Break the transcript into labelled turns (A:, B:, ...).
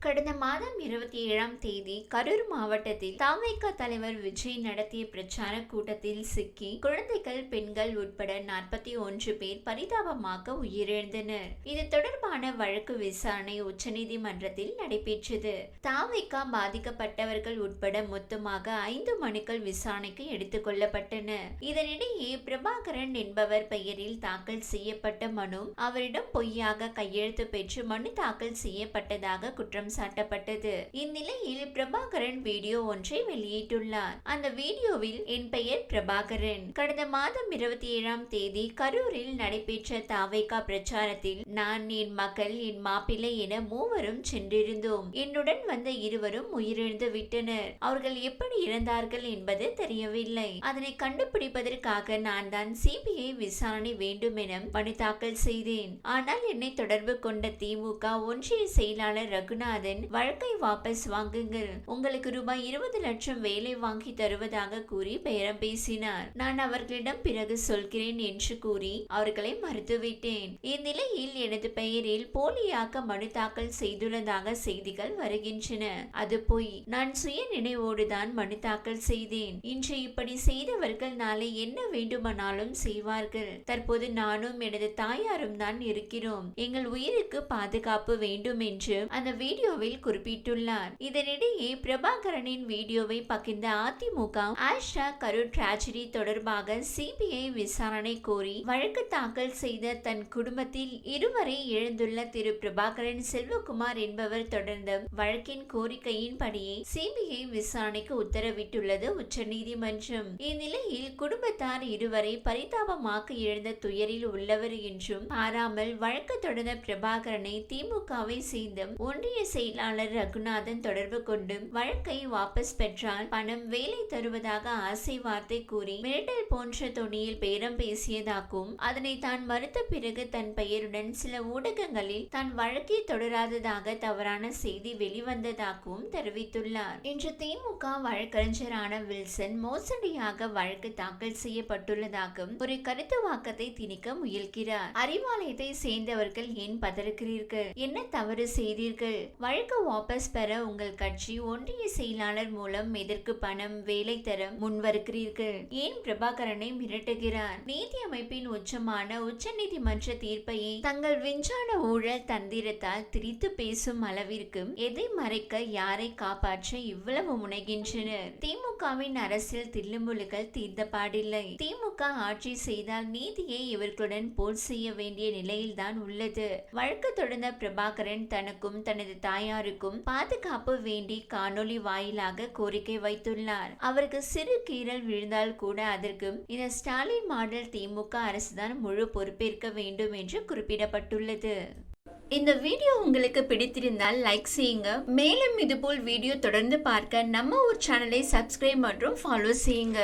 A: கடந்த மாதம் இருபத்தி ஏழாம் தேதி கரூர் மாவட்டத்தில் தாமைக்கா தலைவர் விஜய் நடத்திய பிரச்சார கூட்டத்தில் சிக்கி குழந்தைகள் பெண்கள் உட்பட நாற்பத்தி ஒன்று பேர் பரிதாபமாக உயிரிழந்தனர். இது தொடர்பான வழக்கு விசாரணை உச்சநீதிமன்றத்தில் நடைபெற்றது. தாமைக்கா பாதிக்கப்பட்டவர்கள் உட்பட மொத்தமாக ஐந்து மனுக்கள் விசாரணைக்கு எடுத்துக் கொள்ளப்பட்டன. இதனிடையே பிரபாகரன் என்பவர் பெயரில் தாக்கல் செய்யப்பட்ட மனு அவரிடம் பொய்யாக கையெழுத்து பெற்று மனு தாக்கல் செய்யப்பட்டதாக குற்றம் சாட்டப்பட்டது. இந்நிலையில் பிரபாகரன் வீடியோ ஒன்றை வெளியிட்டுள்ளார். அந்த வீடியோவில் என் பெயர் பிரபாகரன். கடந்த மாதம் இருபத்தி ஏழாம் தேதி கரூரில் நடைபெற்ற தாவைக்கா பிரச்சாரத்தில் நான் என் மகள் என் மாப்பிள்ளை என மூவரும் சென்றிருந்தோம். என்னுடன் வந்த இருவரும் உயிரிழந்து விட்டனர். அவர்கள் எப்படி இறந்தார்கள் என்பது தெரியவில்லை. அதனை கண்டுபிடிப்பதற்காக நான் தான் சிபிஐ விசாரணை வேண்டும் என மனு தாக்கல் செய்தேன். ஆனால் என்னை தொடர்பு கொண்ட திமுக ஒன்றிய செயலாளர் ரகுநாத் அதன் வழக்கை வாபஸ் வாங்குங்கள். உங்களுக்கு ரூபாய் இருபது லட்சம் வேலை வாங்கி தருவதாக கூறி பேரம் பேசினார். நான் அவர்களிடம் பிறகு சொல்கிறேன் என்று கூறி அவர்களை மறுத்துவிட்டேன். இந்நிலையில் எனது பெயரில் போலியாக மனு தாக்கல் செய்துள்ளதாக செய்திகள் வருகின்றன. அது போய். நான் சுய நினைவோடுதான் மனு தாக்கல் செய்தேன். இன்று இப்படி செய்தவர்கள் நாளை என்ன வேண்டுமானாலும் செய்வார்கள். தற்போது நானும் எனது தாயாரும் தான் இருக்கிறோம். எங்கள் உயிருக்கு பாதுகாப்பு வேண்டும் என்று அந்த வீடியோ வீடியோவில் குறிப்பிட்டுள்ளார். இதனிடையே பிரபாகரனின் வீடியோவை பகிர்ந்த அதிமுக ஆஷா கரூர் டிராஜடி தொடர்பாக சிபிஐ விசாரணை கோரி வழக்கு தாக்கல் செய்த தன் குடும்பத்தில் இருவரை இழந்துள்ள திரு பிரபாகரன் செல்வகுமார் என்பவர் தொடர்ந்த வழக்கின் கோரிக்கையின்படியே சிபிஐ விசாரணைக்கு உத்தரவிட்டுள்ளது உச்சநீதிமன்றம். இந்நிலையில் குடும்பத்தார் இருவரை பரிதாபமாக இழந்த துயரில் உள்ளவர் என்றும் பாராமல் வழக்கு தொடர்ந்த பிரபாகரனை திமுகவை சேர்ந்த ஒன்றிய செயலாளர் ரகுநாதன் தொடர்பு கொண்டு வழக்கை வாபஸ் பெற்றால் பணம் வேலை தருவதாக ஆசை வார்த்தை கூறி மிரட்டல் போன்ற தொனியில் பேரம் பேசியதாகவும் அதனை தான் மறுத்த பிறகு தன் பெயருடன் சில ஊடகங்களில் தான் வழக்கை தொடராததாக தவறான செய்தி வெளிவந்ததாகவும் தெரிவித்துள்ளார். இன்று திமுக வழக்கறிஞரான வில்சன் மோசடியாக வழக்கு தாக்கல் செய்யப்பட்டுள்ளதாகவும் ஒரு கருத்து வாக்கத்தை திணிக்க முயல்கிறார். அறிவாலயத்தை சேர்ந்தவர்கள் ஏன் பதறுகிறீர்கள்? என்ன தவறு செய்தீர்கள்? வழக்கு வாபஸ் பெற உங்கள் கட்சி ஒன்றிய செயலாளர் மூலம் எதற்கு பணம் வேலை தர முன்வருகிறீர்கள்? ஏன் பிரபாகரனை மிரட்டுகிறார்? நீதி அமைப்பின் உச்சமான உச்சநீதிமன்ற தீர்ப்பையை தங்கள் விஞ்ஞான ஊழல் தந்திரத்தால் திரித்து பேசும் அளவிற்கு எதை மறைக்க யாரை காப்பாற்ற இவ்வளவு முனைகின்றனர்? திமுகவின் அரசியல் தில்லுமுழுகள் தீர்ந்த பாடில்லை. திமுக ஆட்சி செய்தால் நீதியை இவர்களுடன் போர் செய்ய வேண்டிய நிலையில்தான் உள்ளது. வழக்கு தொடர்ந்த பிரபாகரன் தனக்கும் தனது தாயாருக்கும் பாதுகாப்பு வேண்டி காணொளி வாயிலாக கோரிக்கை வைத்துள்ளார். அவருக்கு சிறு கீறல் விழுந்தால் கூட அதற்கு இந்த ஸ்டாலின் மாடல் திமுக அரசுதான் முழு பொறுப்பேற்க வேண்டும் என்று குறிப்பிடப்பட்டுள்ளது. இந்த வீடியோ உங்களுக்கு பிடித்திருந்தால் லைக் செய்யுங்க. மேலும் இதுபோல் வீடியோ தொடர்ந்து பார்க்க நம்ம ஒரு சேனலை சப்ஸ்கிரைப் மற்றும் ஃபாலோ செய்யுங்க.